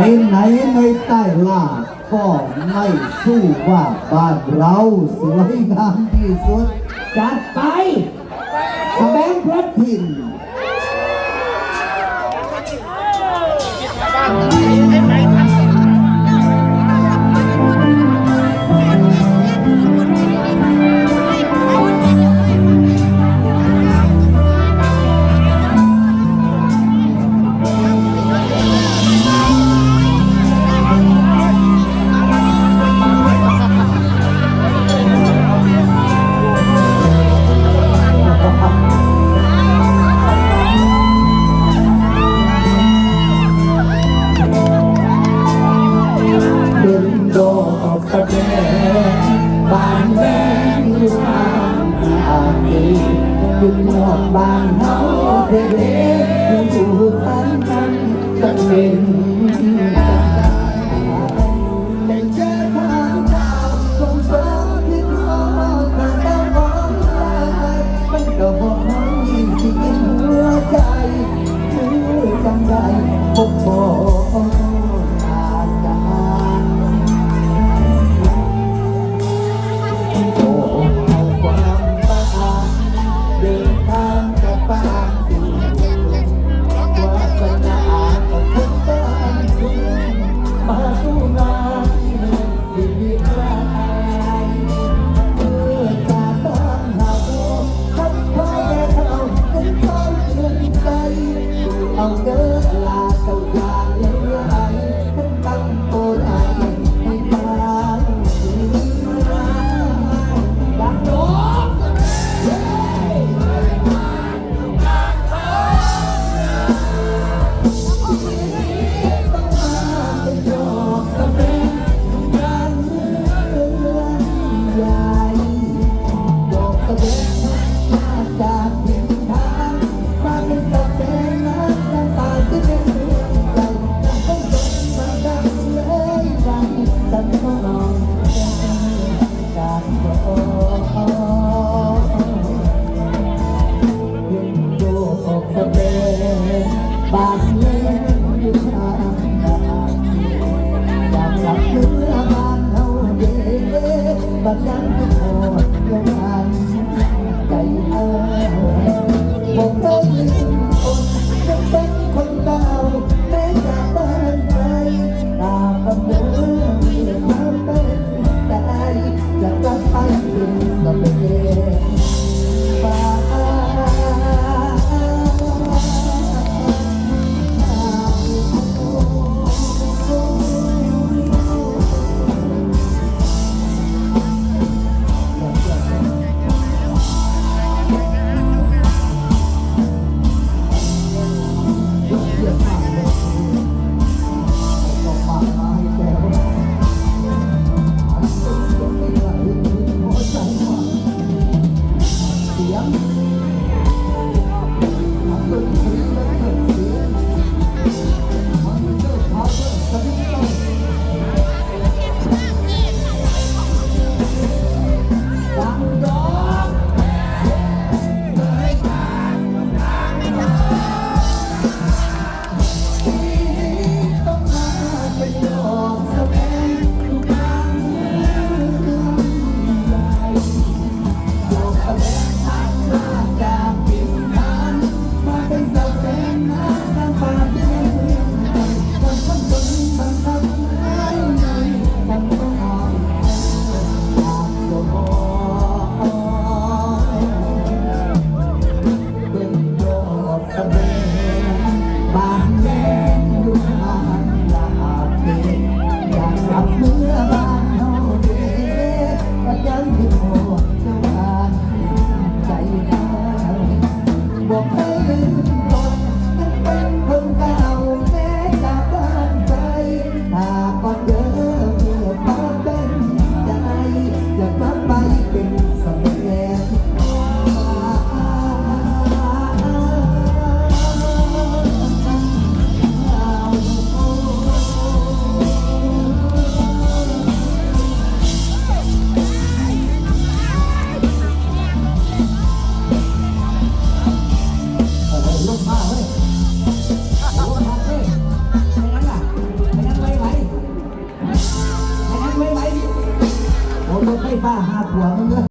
ไปไหนในใต้ล่าก็ไม่สู้ว่าบ้านเราสวยงามที่สุด จัดไปแสดงพระถิ่น but